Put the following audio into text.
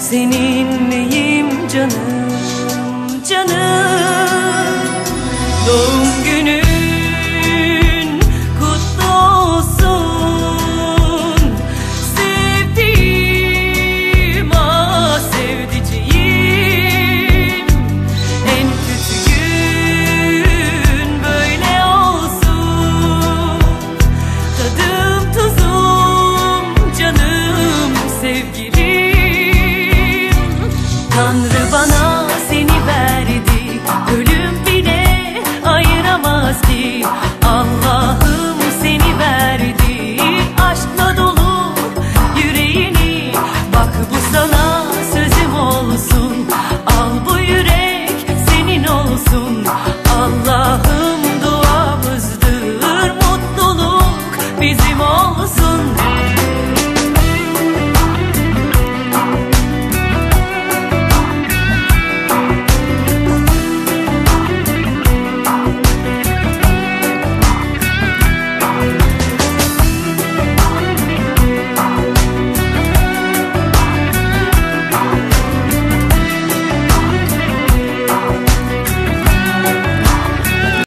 Seninleyim canım canım? Doğum günün Tanrı bana seni verdi. Ölüm bile ayıramaz ki.